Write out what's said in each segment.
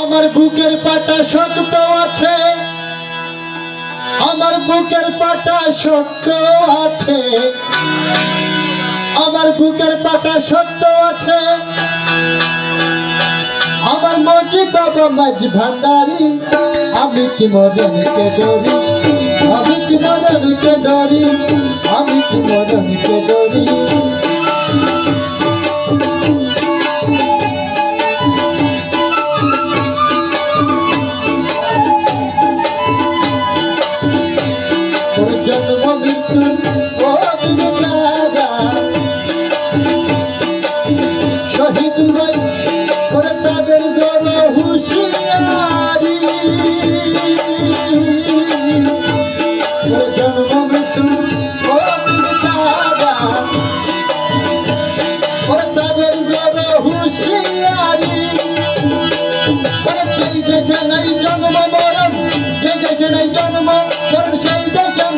আমার বুকের পাটা শক্ত আছে। আমার বুকের পাটা শক্ত আছে। আমার বুকের পাটা শক্ত আছে। আমার মজি বাবা মাঝি ভান্ডারি, আমি কি মরণকে ডরি? আমি কি মরণকে ডরি?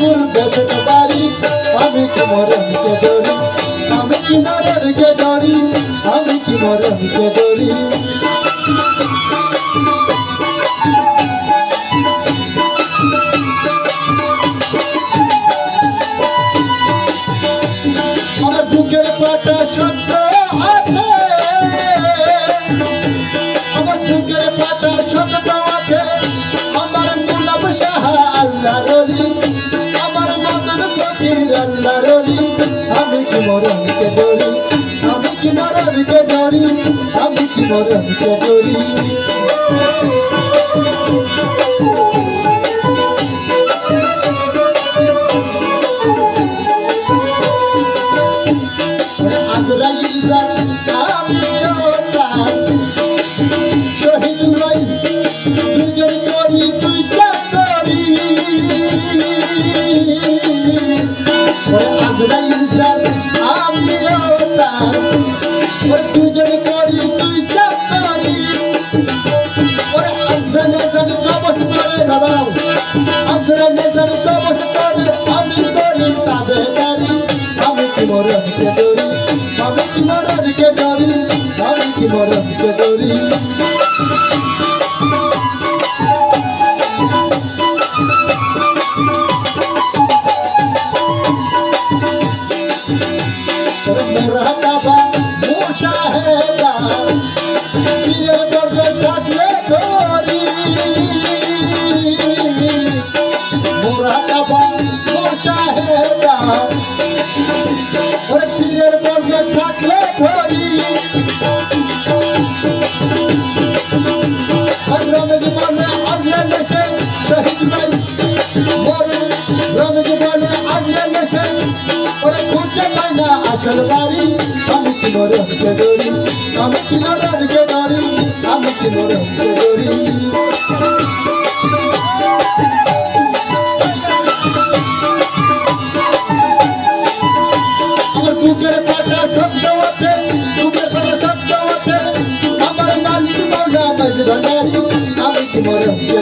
নদীর দেশে বাড়ি আমি কি মরণকে ধরি আমি কি মরণকে ধরি আমি কি মরণকে ধরি হইতে পারি আমি কি মরে হইতে দাও ওরে পীরের মধ্যে থাকলে ধরি সংগ্রামে জীবনে আগলে নেশে শহীদ ভাই মরে গ্রামে জীবনে আগলে নেশে ওরে খুঁজে পাই আমি কি মরে হতে আমি কি মরে হতে আমি কি মরে হতে 我的。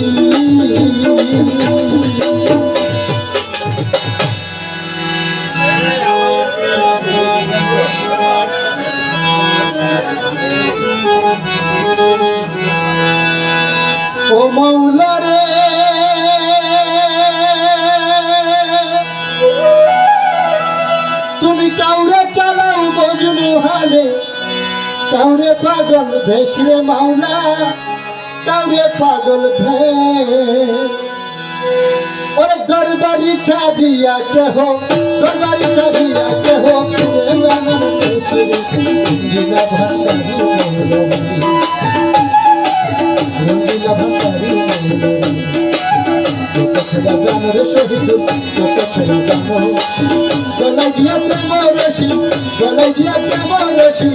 তুমি কাউরে চালাও বজনু হালে। কাউরে পাগল ভেস রে মাওলা, কাউরে পাগল ওরে দরবারি ছাড়িয়া কেহ, দরবারি ছাড়িয়া কেহ ভান্ডারি দিয়া কেমন রশি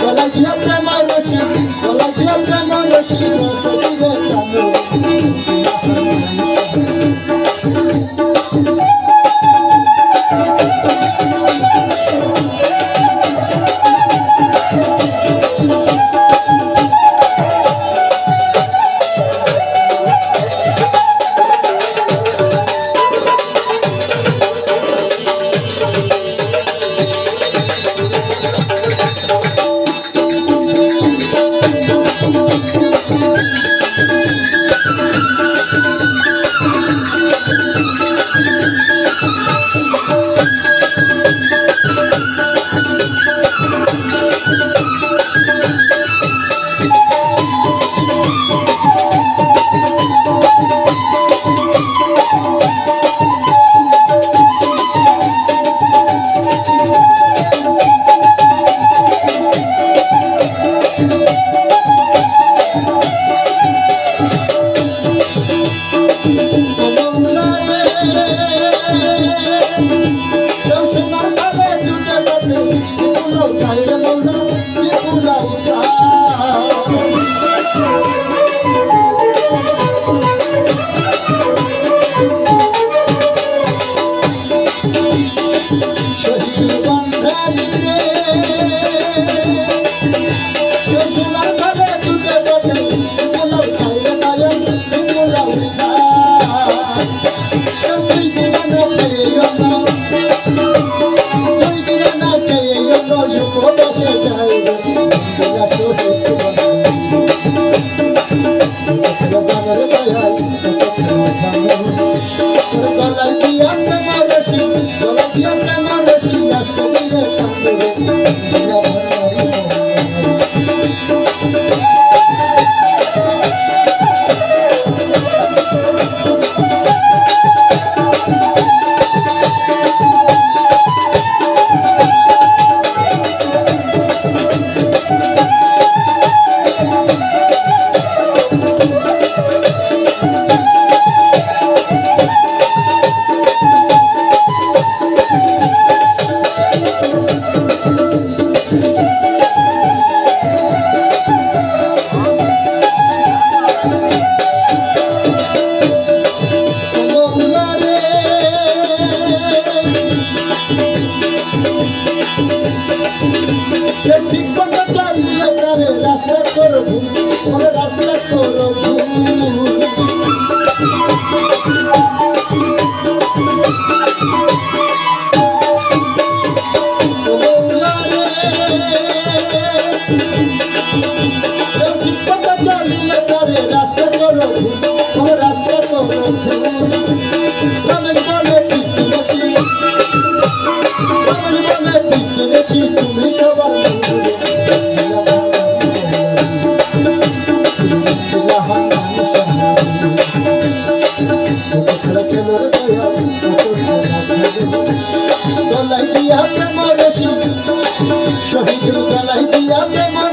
গলা দিয়া প্রেম রসি গলা দিয়া প্রেম রসি গলায় দিয়া রাস্তা করো जाते मन